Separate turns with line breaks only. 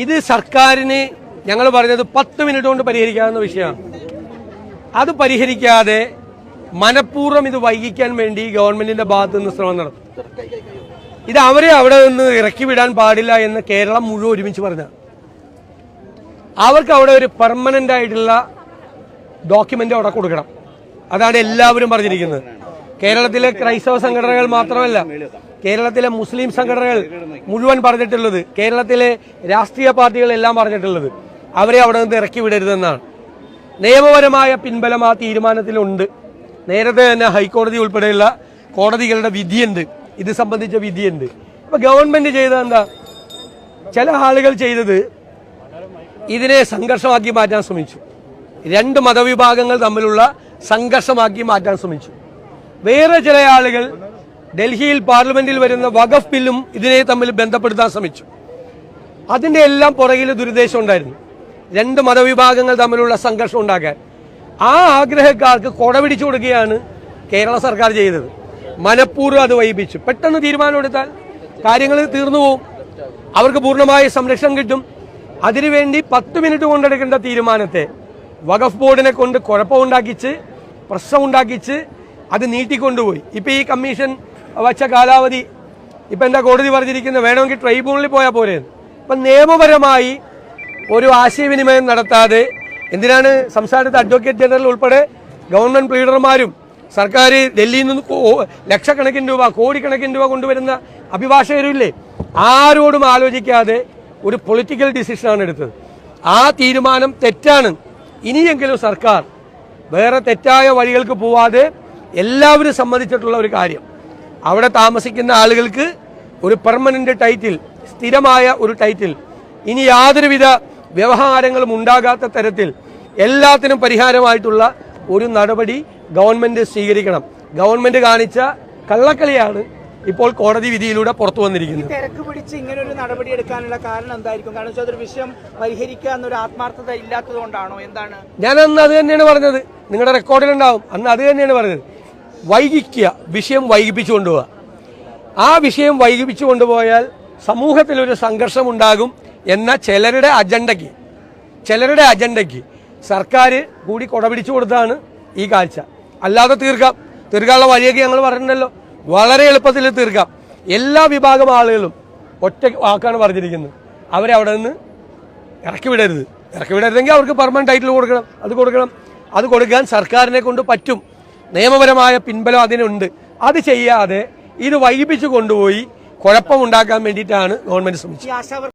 ഇത് സർക്കാരിന് ഞങ്ങൾ പറഞ്ഞത് പത്ത് മിനിറ്റ് കൊണ്ട് പരിഹരിക്കാവുന്ന വിഷയമാണ്. അത് പരിഹരിക്കാതെ മനഃപൂർവം ഇത് വൈകിക്കാൻ വേണ്ടി ഗവൺമെന്റിന്റെ ഭാഗത്ത് നിന്ന് ശ്രമം നടത്തും. ഇത് അവരെ അവിടെ നിന്ന് ഇറക്കി വിടാൻ പാടില്ല എന്ന് കേരളം മുഴുവൻ ഒരുമിച്ച് പറഞ്ഞ. അവർക്ക് അവിടെ ഒരു പെർമനന്റ് ആയിട്ടുള്ള ഡോക്യുമെന്റ് അവിടെ കൊടുക്കണം. അതാണ് എല്ലാവരും പറഞ്ഞിരിക്കുന്നത്. കേരളത്തിലെ ക്രൈസ്തവ സംഘടനകൾ മാത്രമല്ല കേരളത്തിലെ മുസ്ലിം സംഘടനകൾ മുഴുവൻ പറഞ്ഞിട്ടുള്ളത് കേരളത്തിലെ രാഷ്ട്രീയ പാർട്ടികളെല്ലാം പറഞ്ഞിട്ടുള്ളത് അവരെ അവിടെ നിന്ന് ഇറക്കി വിടരുതെന്നാണ്. നിയമപരമായ പിൻബലം ആ തീരുമാനത്തിലുണ്ട്. നേരത്തെ തന്നെ ഹൈക്കോടതി ഉൾപ്പെടെയുള്ള കോടതികളുടെ വിധിയുണ്ട്. ഇത് സംബന്ധിച്ച വിധിയുണ്ട്. അപ്പൊ ഗവൺമെന്റ് ചെയ്തത് എന്താ? ചില ആളുകൾ ചെയ്തത് ഇതിനെ സംഘർഷമാക്കി മാറ്റാൻ ശ്രമിച്ചു. രണ്ട് മതവിഭാഗങ്ങൾ തമ്മിലുള്ള സംഘർഷമാക്കി മാറ്റാൻ ശ്രമിച്ചു. വേറെ ചില ആളുകൾ ഡൽഹിയിൽ പാർലമെന്റിൽ വരുന്ന വഖഫ് ബില്ലും ഇതിനെ തമ്മിൽ ബന്ധപ്പെടുത്താൻ ശ്രമിച്ചു. അതിന്റെ എല്ലാം പുറകിൽ ദുരുദ്ദേശം ഉണ്ടായിരുന്നു. രണ്ട് മതവിഭാഗങ്ങൾ തമ്മിലുള്ള സംഘർഷം ഉണ്ടാക്കാൻ. ആ ആഗ്രഹക്കാർക്ക് കൊടപിടിച്ചു കൊടുക്കുകയാണ് കേരള സർക്കാർ ചെയ്തത്. മനഃപൂർവം അത് വൈപിച്ചു. പെട്ടെന്ന് തീരുമാനമെടുത്താൽ കാര്യങ്ങൾ തീർന്നു പോകും അവർക്ക് പൂർണമായ സംരക്ഷണം കിട്ടും. അതിനുവേണ്ടി പത്ത് മിനിറ്റ് കൊണ്ടെടുക്കേണ്ട തീരുമാനത്തെ വഖഫ് ബോർഡിനെ കൊണ്ട് കുഴപ്പമുണ്ടാക്കിച്ച് പ്രശ്നമുണ്ടാക്കിച്ച് അത് നീട്ടിക്കൊണ്ടുപോയി. ഇപ്പൊ ഈ കമ്മീഷൻ വച്ച കാലാവധി. ഇപ്പം എന്താ കോടതി പറഞ്ഞിരിക്കുന്നത്? വേണമെങ്കിൽ ട്രൈബ്യൂണലിൽ പോയാൽ പോരെ. അപ്പം നിയമപരമായി ഒരു ആശയവിനിമയം നടത്താതെ എന്തിനാണ് സംസ്ഥാനത്തെ അഡ്വക്കേറ്റ് ജനറൽ ഉൾപ്പെടെ ഗവൺമെന്റ് ലീഡർമാരും സർക്കാർ ഡൽഹിയിൽ നിന്ന് ലക്ഷക്കണക്കിന് രൂപ കോടിക്കണക്കിന് രൂപ കൊണ്ടുവരുന്ന അഭിഭാഷകരില്ലേ? ആരോടും ആലോചിക്കാതെ ഒരു പൊളിറ്റിക്കൽ ഡിസിഷനാണ് എടുത്തത്. ആ തീരുമാനം തെറ്റാണ്. ഇനിയെങ്കിലും സർക്കാർ വേറെ തെറ്റായ വഴികൾക്ക് പോവാതെ എല്ലാവരും സമ്മതിച്ചിട്ടുള്ള ഒരു കാര്യം. അവിടെ താമസിക്കുന്ന ആളുകൾക്ക് ഒരു പെർമനന്റ് ടൈറ്റിൽ സ്ഥിരമായ ഒരു ടൈറ്റിൽ ഇനി യാതൊരുവിധ വ്യവഹാരങ്ങളും ഉണ്ടാകാത്ത തരത്തിൽ എല്ലാത്തിനും പരിഹാരമായിട്ടുള്ള ഒരു നടപടി ഗവൺമെന്റ് സ്വീകരിക്കണം. ഗവൺമെന്റ് കാണിച്ച കള്ളക്കളിയാണ് ഇപ്പോൾ കോടതി വിധിയിലൂടെ പുറത്തു വന്നിരിക്കുന്നത്.
തിരക്ക് പിടിച്ച് ഇങ്ങനെ ഒരു നടപടി എടുക്കാനുള്ള കാരണം എന്തായിരിക്കും? കാരണം വെച്ചാൽ വിഷയം പരിഹരിക്കുക എന്നൊരു ആത്മാർത്ഥത ഇല്ലാത്തത് കൊണ്ടാണോ? എന്താണ്?
ഞാൻ അന്ന് അത് തന്നെയാണ് പറഞ്ഞത്. നിങ്ങളുടെ റെക്കോർഡിലുണ്ടാവും അന്ന് അത് തന്നെയാണ് പറഞ്ഞത്. വൈകിക്കുക വിഷയം വൈകിപ്പിച്ചു കൊണ്ടുപോവുക. ആ വിഷയം വൈകിപ്പിച്ചു കൊണ്ടുപോയാൽ സമൂഹത്തിൽ ഒരു സംഘർഷം ഉണ്ടാകും എന്ന ചിലരുടെ അജണ്ടയ്ക്ക് ചിലരുടെ അജണ്ടയ്ക്ക് സർക്കാർ കൂടി കൊടപിടിച്ചു കൊടുത്താണ് ഈ കാഴ്ച. അല്ലാതെ തീർക്കാം. തീർക്കാനുള്ള വഴിയൊക്കെ ഞങ്ങൾ പറഞ്ഞിട്ടുണ്ടല്ലോ. വളരെ എളുപ്പത്തിൽ തീർക്കാം. എല്ലാ വിഭാഗം ആളുകളും ഒറ്റ വാക്കാണ് പറഞ്ഞിരിക്കുന്നത്. അവരെ അവിടെ നിന്ന് ഇറക്കി വിടരുത്. ഇറക്കി വിടരുതെങ്കിൽ അവർക്ക് പെർമനന്റ് ടൈറ്റിൽ കൊടുക്കണം. അത് കൊടുക്കണം. അത് കൊടുക്കാൻ സർക്കാരിനെ കൊണ്ട് പറ്റും. നിയമപരമായ പിൻബലം അതിനുണ്ട്. അത് ചെയ്യാതെ ഇത് വൈകിപ്പിച്ചു കൊണ്ടുപോയി കുഴപ്പമുണ്ടാക്കാൻ വേണ്ടിയിട്ടാണ് ഗവൺമെന്റ് ശ്രമിച്ചത്.